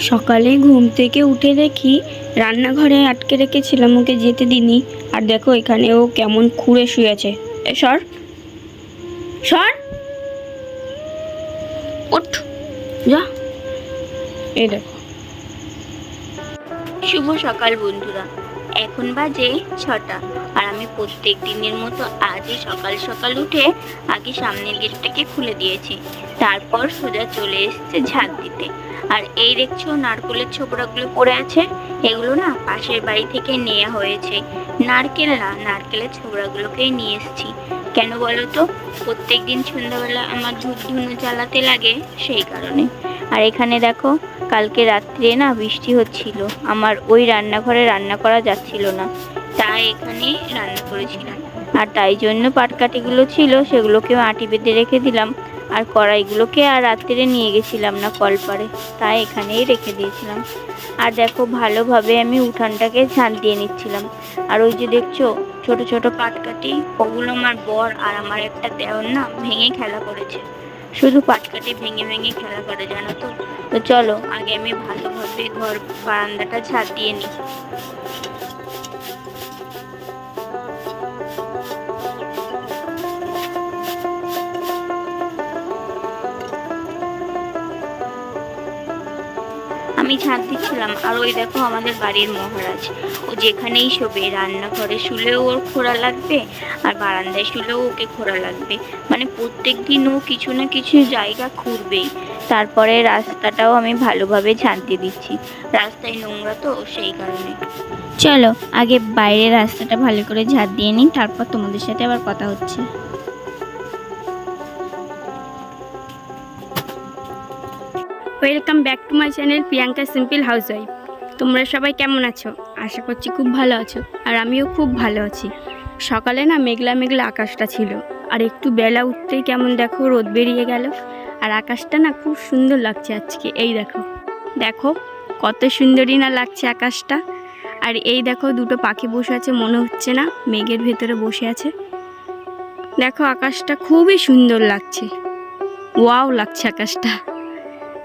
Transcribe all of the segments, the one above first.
সকালে ঘুম থেকে উঠে দেখি রান্নাঘরে আটকে রেখেছিলাম ওকে যেতে দিনি আর দেখো এখানে ও কেমন খুঁড়ে শুয়ে আছে। সর। সর। ওঠ। যা। এই দেখো। শুভ সকাল বন্ধুরা। এখন বাজে ছটা। আর আমি প্রত্যেক দিনের মতো আজই সকাল সকাল উঠে আগে সামনের গেটটাকে খুলে দিয়েছি। তারপর সোজা চলে এসেছে ঝাঁক দিতে। আর এই দেখছ নারকেলের ছোবড়াগুলো পড়ে আছে, এগুলো না পাশের বাড়ি থেকে নেওয়া হয়েছে। নারকেল না, নারকেলের ছোবড়াগুলোকেই নিয়ে এসেছি। কেন বলো তো? প্রত্যেক দিন সন্ধ্যাবেলা আমার ধূপ ধুনো জ্বালাতে লাগে সেই কারণে। আর এখানে দেখো, কালকে রাত্রে না বৃষ্টি হচ্ছিল। আমার ওই রান্নাঘরে রান্না করা যাচ্ছিল না। তাই এখানে রান্না করেছিলাম। আর তাই জন্য পাটকাঠিগুলো ছিল সেগুলোকে আটি বেঁধে রেখে দিলাম। আর কড়াইগুলোকে আর রাত্রে নিয়ে গেছিলাম না কলপারে, তাই এখানেই রেখে দিয়েছিলাম। আর দেখো, ভালোভাবে আমি উঠানটাকে ঝাঁট দিয়ে নিচ্ছিলাম। আর ওই যে দেখছ, ছোট ছোট পাটকাঠি, ওগুলো আমার বর আর আমার একটা দেওর না ভেঙে খেলা করেছে। শুধু পাটকাঠি ভেঙে ভেঙে খেলা করে, জানো তো? তো চলো, আগে আমি ভালোভাবে ঘর বারান্দাটা ঝাঁট দিয়ে নিই। আমি দিচ্ছিলাম। আর ওই দেখো আমাদের বাড়ির মহারাজ। ও যেখানেই শোবে, রান্নাঘরে শুলেও ওর খোরা লাগবে আর বারান্দায় শুলেও ওকে খোরা লাগবে। মানে প্রত্যেক দিন ও কিছু না কিছু জায়গা খুঁড়বেই। তারপরে রাস্তাটাও আমি ভালোভাবে দিয়ে দিচ্ছি। রাস্তায় নোংরা তো সেই কারণে। চলো, আগে বাইরের রাস্তাটা ভালো করে ঝাঁট দিয়ে নিই, তারপর তোমাদের সাথে আবার কথা হচ্ছে। Welcome back to my channel Priyanka simple house wife তোমরা সবাই কেমন আছো? আশা করছি খুব ভালো আছো, আর আমিও খুব ভালো আছি। সকালে না মেঘলা মেঘলা আকাশটা ছিল, আর একটু বেলা উঠতেই কেমন দেখো রোদ বেরিয়ে গেল, আর আকাশটা না খুব সুন্দর লাগছে আজকে, এই দেখো। দেখো, কত সুন্দরই না লাগছে আকাশটা, আর এই দেখো দুটো পাখি বসে আছে, মনে হচ্ছে না মেঘের ভেতরে বসে আছে। দেখো আকাশটা খুবই সুন্দর লাগছে, ওয়াও লাগছে আকাশটা।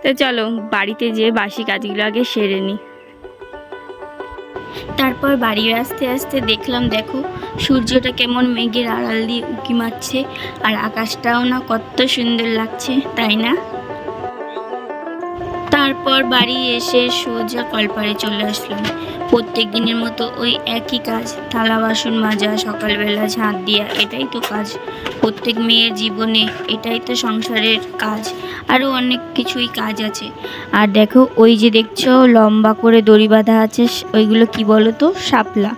তো চলো, বাড়িতে যে বাসি কাজগুলো আগে সেরে নিই তারপর বাড়ি আসতে আসতে দেখলাম, দেখো, সূর্যটা কেমন মেঘের আড়াল দিয়ে উঁকি মারছে, আর আকাশটাও না কত সুন্দর লাগছে, তাই না? তারপর বাড়ি এসে সোজা কলপারে চলে আসলাম। প্রত্যেক দিনের মতো ওই একই কাজ, থালা বাসন মাজা, সকালবেলা ঝাঁট দেওয়া এটাই তো কাজ। প্রত্যেক মেয়ের জীবনে এটাই তো সংসারের কাজ, আরও অনেক কিছুই কাজ আছে। আর দেখো, ওই যে দেখছ, লম্বা করে দড়ি বাঁধা আছে, ওইগুলো কি বলো তো শাপলা।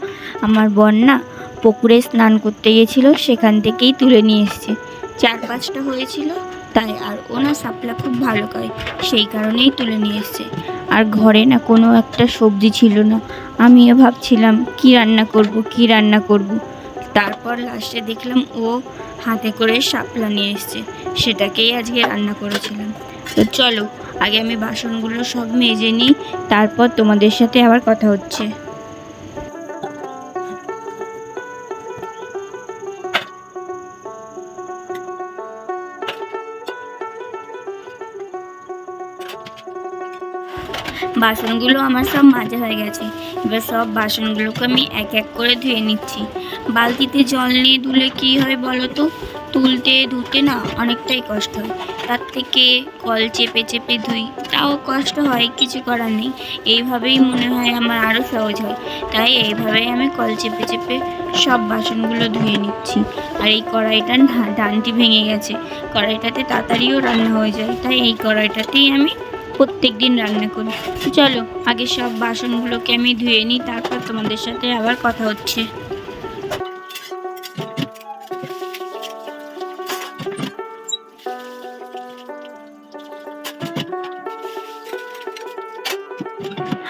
আমার বোন না পুকুরে স্নান করতে গিয়েছিল সেখান থেকেই তুলে নিয়ে এসছে। চার পাঁচটা হয়েছিল, তাই আর ওনা সাপলা খুব ভালো করে, সেই কারণেই তুলে নিয়ে এসছে। আর ঘরে না কোনো একটা সবজি ছিল না আমিও ভাবছিলাম, কি রান্না করব, কি রান্না করব? তারপর লাস্টে দেখলাম ও হাতে করে শাপলা নিয়ে এসছে। সেটাকেই আজকে রান্না করেছিলাম। তো চলো, আগে আমি বাসনগুলো সব মেজে নিই, তারপর তোমাদের সাথে আবার কথা হচ্ছে। বাসনগুলো আমার সব মাজা হয়ে গেছে। এবার সব বাসনগুলোকে আমি এক এক করে ধুয়ে নিচ্ছি। বালতিতে জল নিয়ে ধুলে কি হয় বলো তো? তুলতে ধুতে না অনেকটাই কষ্ট হয়। তার থেকে কল চেপে চেপে ধুই। তাও কষ্ট হয়, কিছু করার নেই। এইভাবেই মনে হয় আমার আরও সহজ হয়। তাই এইভাবেই আমি কল চেপে চেপে সব বাসনগুলো ধুয়ে নিচ্ছি। আর এই কড়াইটার ডানটি ভেঙে গেছে। কড়াইটাতে তাড়াতাড়িও রান্না হয়ে যায়। তাই এই কড়াইটাতেই আমি প্রত্যেক দিন রান্না করি। চলো, আগে সব বাসনগুলোকে আমি ধুয়ে নিই, তারপর তোমাদের সাথে আবার কথা হচ্ছে।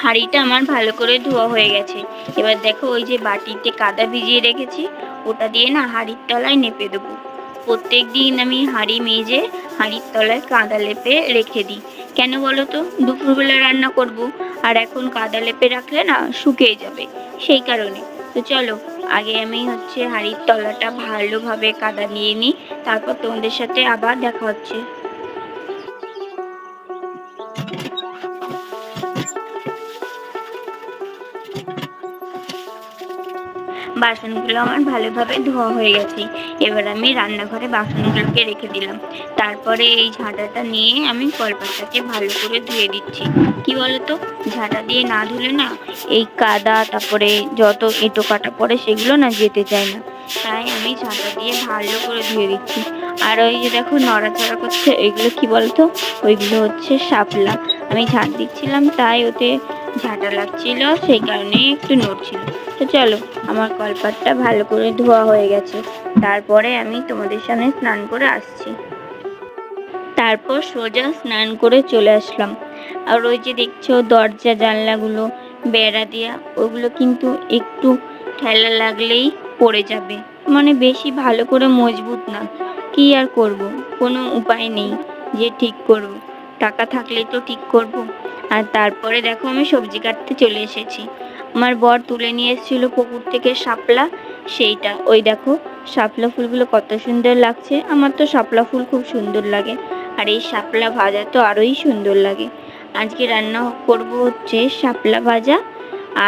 হাঁড়িটা আমার ভালো করে ধোয়া হয়ে গেছে। এবার দেখো ওই যে বাটিতে কাদা ভিজিয়ে রেখেছি, ওটা দিয়ে না হাঁড়ির তলায় নেপে দেবো। প্রত্যেক দিন আমি হাঁড়ি মেজে হাঁড়ির তলায় কাদা লেপে রেখে দিই। কেন বলো তো? দুপুরবেলা রান্না করব, আর এখন কাদা লেপে রাখলে না শুকিয়ে যাবে, সেই কারণে। তো চলো, আগে আমি হচ্ছে হাড়ির তলাটা ভালোভাবে কাদা নিয়ে নিই, তারপর তোমাদের সাথে আবার দেখা হচ্ছে। বাসনগুলো আমার ভালোভাবে ধোয়া হয়ে গেছে। এবার আমি রান্নাঘরে বাসনগুলোকে রেখে দিলাম। তারপরে এই ঝাঁটাটা নিয়ে আমি কলপাতটাকে ভালো করে ধুয়ে দিচ্ছি। কি বলতো? ঝাঁটা দিয়ে না ধুলে না এই কাদা, তারপরে যত এঁটো কাটা পড়ে সেগুলো না যেতে চায় না। তাই আমি ঝাঁটা দিয়ে ভালো করে ধুয়ে দিচ্ছি। আর ওই যে দেখো নড়াচড়া করছে ওইগুলো কি বলতো? ওইগুলো হচ্ছে শাপলা। আমি ঝাঁট দিচ্ছিলাম, তাই ওতে ঝাঁটা লাগছিল, সেই কারণে একটু নড়ছিল। তো চলো, আমার কলপাতটা ভালো করে ধোয়া হয়ে গেছে। তারপরে আমি তোমাদের সামনে স্নান করে আসছি। তারপর সোজা স্নান করে চলে আসলাম। আর ওই যে দেখছ, দরজা, জানলাগুলো, বেড়া দেওয়া ওগুলো কিন্তু একটু ঠেলা লাগলেই পড়ে যাবে। মানে বেশি ভালো করে মজবুত না। কি আর করব? কোনো উপায় নেই যে ঠিক করব। টাকা থাকলেই তো ঠিক করব। আর তারপরে দেখো আমি সবজি কাটতে চলে এসেছি। আমার বর তুলে নিয়ে এসেছিল পুকুর থেকে শাপলা, সেইটা। ওই দেখো, শাপলা ফুলগুলো কত সুন্দর লাগছে। আমার তো শাপলা ফুল খুব সুন্দর লাগে। আর এই শাপলা ভাজা তো আরোই সুন্দর লাগে। আজকে রান্না করব হচ্ছে শাপলা ভাজা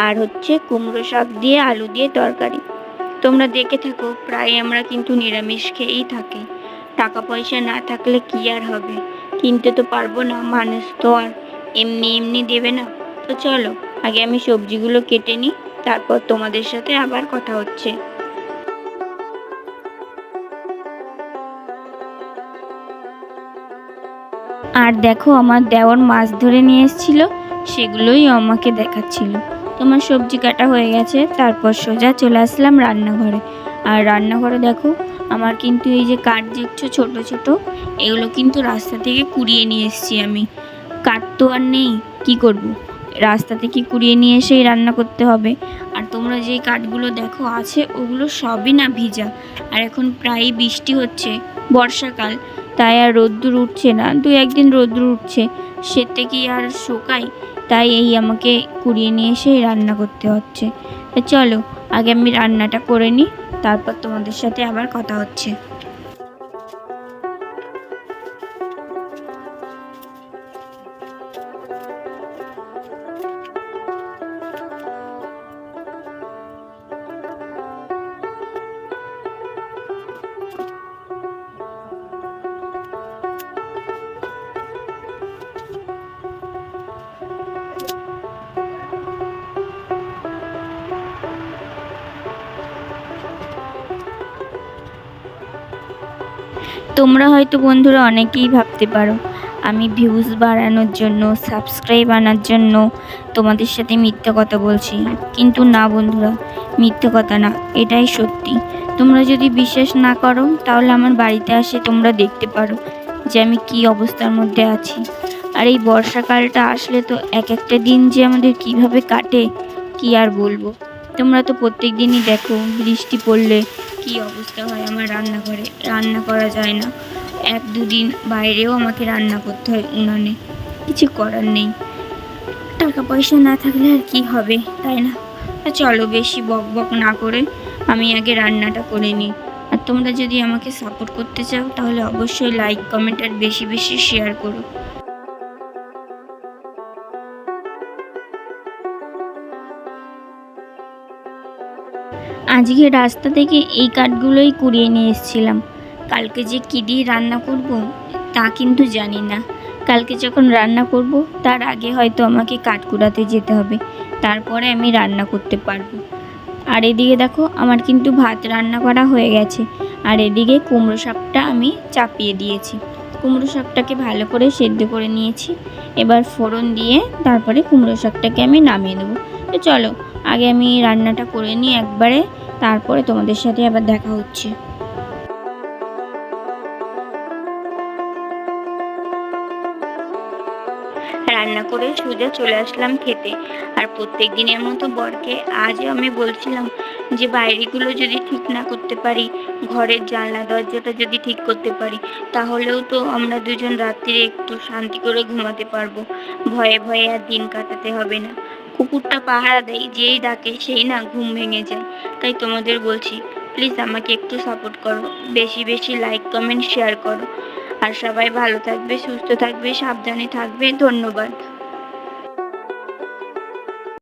আর হচ্ছে কুমড়ো শাক দিয়ে আলু দিয়ে তরকারি। তোমরা দেখে থাকো, প্রায় আমরা কিন্তু নিরামিষ খেয়েই থাকি। টাকা পয়সা না থাকলে কি আর হবে? কিনতে তো পারব না, মানুষ তো আর এমনি এমনি দেবে না। তো চলো, আগে আমি সবজিগুলো কেটে নিই, তারপর তোমাদের সাথে আবার কথা হচ্ছে। আর দেখো, আমার দেওয়ার মাছ ধরে নিয়ে এসেছিল, সেগুলোই আমাকে দেখাচ্ছিল। তোমার সবজি কাটা হয়ে গেছে, তারপর সোজা চলে আসলাম রান্নাঘরে। আর রান্নাঘরে দেখো আমার কিন্তু এই যে কাঠ দেখছ, ছোট ছোট, এগুলো কিন্তু রাস্তা থেকে কুড়িয়ে নিয়ে এসেছি আমি। কাঠ তো আর নেই, কি করব। রাস্তা থেকে কুড়িয়ে নিয়ে এসেই রান্না করতে হবে। আর তোমরা যেই কাঠগুলো দেখো, আছে ওগুলো সবই না ভিজা। আর এখন প্রায়ই বৃষ্টি হচ্ছে, বর্ষাকাল, তাই আর রোদ্দুর উঠছে না। দু একদিন রোদ্দুর উঠছে, সেতে কি আর শোকায়? তাই এই আমাকে কুড়িয়ে নিয়ে এসেই রান্না করতে হচ্ছে। চলো, আগে আমি রান্নাটা করে নিই। তারপর তোমাদের সাথে আবার কথা হচ্ছে। তোমরা হয়তো বন্ধুরা অনেকেই ভাবতে পারো, আমি ভিউজ বাড়ানোর জন্য সাবস্ক্রাইব আনার জন্য তোমাদের সাথে মিথ্যে কথা বলছি। কিন্তু না বন্ধুরা, মিথ্যে কথা না, এটাই সত্যি। তোমরা যদি বিশ্বাস না করো, তাহলে আমার বাড়িতে আসে তোমরা দেখতে পারো যে আমি কি অবস্থার মধ্যে আছি। আর এই বর্ষাকালটা আসলে তো এক একটা দিন যে আমাদের কীভাবে কাটে, কি আর বলব? তোমরা তো প্রত্যেক দিনই দেখো, বৃষ্টি পড়লে কি অবস্থা হয় আমার রান্নাঘরে রান্না করা যায় না। এক দুদিন বাইরেও আমাকে রান্না করতে হয় উনানে। কিছু করার নেই। টাকা পয়সা না থাকলে আর কি হবে, তাই না? চলো বেশি বক বক না করে আমি আগে রান্নাটা করে নিই। আর তোমরা যদি আমাকে সাপোর্ট করতে চাও, তাহলে অবশ্যই লাইক কমেন্ট আর বেশি বেশি শেয়ার করো। আজকে রাস্তা থেকে এই কাঠগুলোই কুড়িয়ে নিয়ে এসেছিলাম। কালকে যে কী দিয়ে রান্না করব, তা কিন্তু জানি না। কালকে যখন রান্না করব, তার আগে হয়তো আমাকে কাঠ কুড়াতে যেতে হবে। তারপরে আমি রান্না করতে পারব। আর এদিকে দেখো, আমার কিন্তু ভাত রান্না করা হয়ে গেছে। আর এদিকে কুমড়ো শাকটা আমি চাপিয়ে দিয়েছি। কুমড়ো শাকটাকে ভালো করে সেদ্ধ করে নিয়েছি। এবার ফোড়ন দিয়ে তারপরে কুমড়ো শাকটাকে আমি নামিয়ে দেবো তো চলো আগে আমি রান্নাটা করে নিই একবারে, তারপরে তোমাদের সাথে আবার দেখা হচ্ছে। রান্না করে সোজা চলে আসলাম খেতে। আর প্রত্যেক দিনের মতো বরকে আজও আমি বলছিলাম যে বাইরেগুলো যদি ঠিক না করতে পারি, ঘরের জানলা, দরজাটা যদি ঠিক করতে পারি, তাহলেও তো আমরা দুজন রাত্রিরে একটু শান্তি করে ঘুমাতে পারব। ভয়ে ভয়ে আর দিন কাটাতে হবে না। কুকুরটা পাহারা দেয়, যেই ডাকে সেই না ঘুম ভেঙে যায়। তাই তোমাদের বলছি প্লিজ আমাকে একটু সাপোর্ট করো। বেশি বেশি লাইক কমেন্ট শেয়ার করো। আর সবাই ভালো থাকবে, সুস্থ থাকবে, সাবধানে থাকবে। ধন্যবাদ।